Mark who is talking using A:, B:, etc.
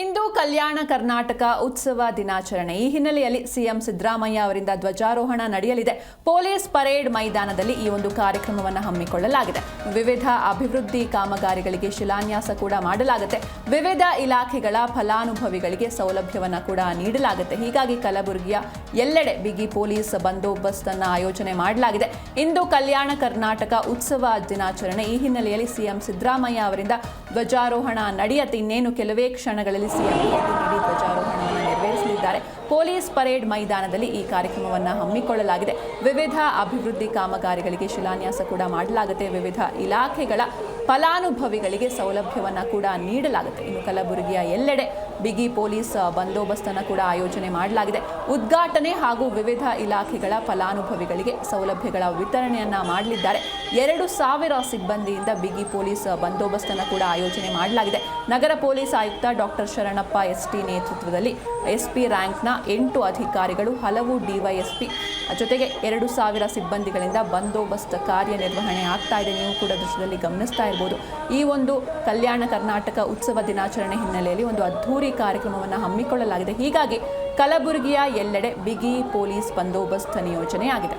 A: ಇಂದು ಕಲ್ಯಾಣ ಕರ್ನಾಟಕ ಉತ್ಸವ ದಿನಾಚರಣೆ. ಈ ಹಿನ್ನೆಲೆಯಲ್ಲಿ ಸಿಎಂ ಸಿದ್ದರಾಮಯ್ಯ ಅವರಿಂದ ಧ್ವಜಾರೋಹಣ ನಡೆಯಲಿದೆ. ಪೊಲೀಸ್ ಪರೇಡ್ ಮೈದಾನದಲ್ಲಿ ಈ ಒಂದು ಕಾರ್ಯಕ್ರಮವನ್ನು ಹಮ್ಮಿಕೊಳ್ಳಲಾಗಿದೆ. ವಿವಿಧ ಅಭಿವೃದ್ಧಿ ಕಾಮಗಾರಿಗಳಿಗೆ ಶಿಲಾನ್ಯಾಸ ಕೂಡ ಮಾಡಲಾಗುತ್ತೆ. ವಿವಿಧ ಇಲಾಖೆಗಳ ಫಲಾನುಭವಿಗಳಿಗೆ ಸೌಲಭ್ಯವನ್ನು ಕೂಡ ನೀಡಲಾಗುತ್ತೆ. ಹೀಗಾಗಿ ಕಲಬುರಗಿಯ ಎಲ್ಲೆಡೆ ಬಿಗಿ ಪೊಲೀಸ್ ಬಂದೋಬಸ್ತ್ ಅನ್ನು ಆಯೋಜನೆ ಮಾಡಲಾಗಿದೆ. ಇಂದು ಕಲ್ಯಾಣ ಕರ್ನಾಟಕ ಉತ್ಸವ ದಿನಾಚರಣೆ. ಈ ಹಿನ್ನೆಲೆಯಲ್ಲಿ ಸಿಎಂ ಸಿದ್ದರಾಮಯ್ಯ ಅವರಿಂದ ಧ್ವಜಾರೋಹಣ ನಡೆಯುತ್ತೆ. ಇನ್ನೇನು ಕೆಲವೇ ಕ್ಷಣಗಳಲ್ಲಿ ಸಿಎಂ ಭೇಟಿ ನೀಡಿ ಧ್ವಜಾರೋಹಣವನ್ನು ನೆರವೇರಿಸಲಿದ್ದಾರೆ ಪೊಲೀಸ್ ಪರೇಡ್ ಮೈದಾನದಲ್ಲಿ ಈ ಕಾರ್ಯಕ್ರಮವನ್ನು ಹಮ್ಮಿಕೊಳ್ಳಲಾಗಿದೆ. ವಿವಿಧ ಅಭಿವೃದ್ಧಿ ಕಾಮಗಾರಿಗಳಿಗೆ ಶಿಲಾನ್ಯಾಸ ಕೂಡ ಮಾಡಲಾಗುತ್ತೆ. ವಿವಿಧ ಇಲಾಖೆಗಳ ಫಲಾನುಭವಿಗಳಿಗೆ ಸೌಲಭ್ಯವನ್ನು ಕೂಡ ನೀಡಲಾಗುತ್ತೆ. ಇನ್ನು ಕಲಬುರಗಿಯ ಎಲ್ಲೆಡೆ ಬಿಗಿ ಪೊಲೀಸ್ ಬಂದೋಬಸ್ತನ್ನು ಕೂಡ ಆಯೋಜನೆ ಮಾಡಲಾಗಿದೆ. ಉದ್ಘಾಟನೆ ಹಾಗೂ ವಿವಿಧ ಇಲಾಖೆಗಳ ಫಲಾನುಭವಿಗಳಿಗೆ ಸೌಲಭ್ಯಗಳ ವಿತರಣೆಯನ್ನ ಮಾಡಲಿದ್ದಾರೆ. ಎರಡು ಸಾವಿರ ಸಿಬ್ಬಂದಿಯಿಂದ ಬಿಗಿ ಪೊಲೀಸ್ ಬಂದೋಬಸ್ತನ್ನು ಕೂಡ ಆಯೋಜನೆ ಮಾಡಲಾಗಿದೆ. ನಗರ ಪೊಲೀಸ್ ಆಯುಕ್ತ ಡಾಕ್ಟರ್ ಶರಣಪ್ಪ ಎಸ್ ಟಿ ನೇತೃತ್ವದಲ್ಲಿ ಎಸ್ಪಿ ರ್ಯಾಂಕ್ನ ಎಂಟು ಅಧಿಕಾರಿಗಳು, ಹಲವು ಡಿವೈಎಸ್ಪಿ, ಜೊತೆಗೆ ಎರಡು ಸಾವಿರ ಸಿಬ್ಬಂದಿಗಳಿಂದ ಬಂದೋಬಸ್ತ್ ಕಾರ್ಯನಿರ್ವಹಣೆ ಆಗ್ತಾ ಇದೆ. ನೀವು ಕೂಡ ದೃಶ್ಯದಲ್ಲಿ ಗಮನಿಸ್ತಾ ಇರ್ಬೋದು. ಈ ಒಂದು ಕಲ್ಯಾಣ ಕರ್ನಾಟಕ ಉತ್ಸವ ದಿನಾಚರಣೆ ಹಿನ್ನೆಲೆಯಲ್ಲಿ ಒಂದು ಅದ್ಧೂರಿ ಕಾರ್ಯಕ್ರಮವನ್ನು ಹಮ್ಮಿಕೊಳ್ಳಲಾಗಿದೆ. ಹೀಗಾಗಿ ಕಲಬುರಗಿಯ ಎಲ್ಲೆಡೆ ಬಿಗಿ ಪೊಲೀಸ್ ಬಂದೋಬಸ್ತ್ ನಿಯೋಜನೆ ಆಗಿದೆ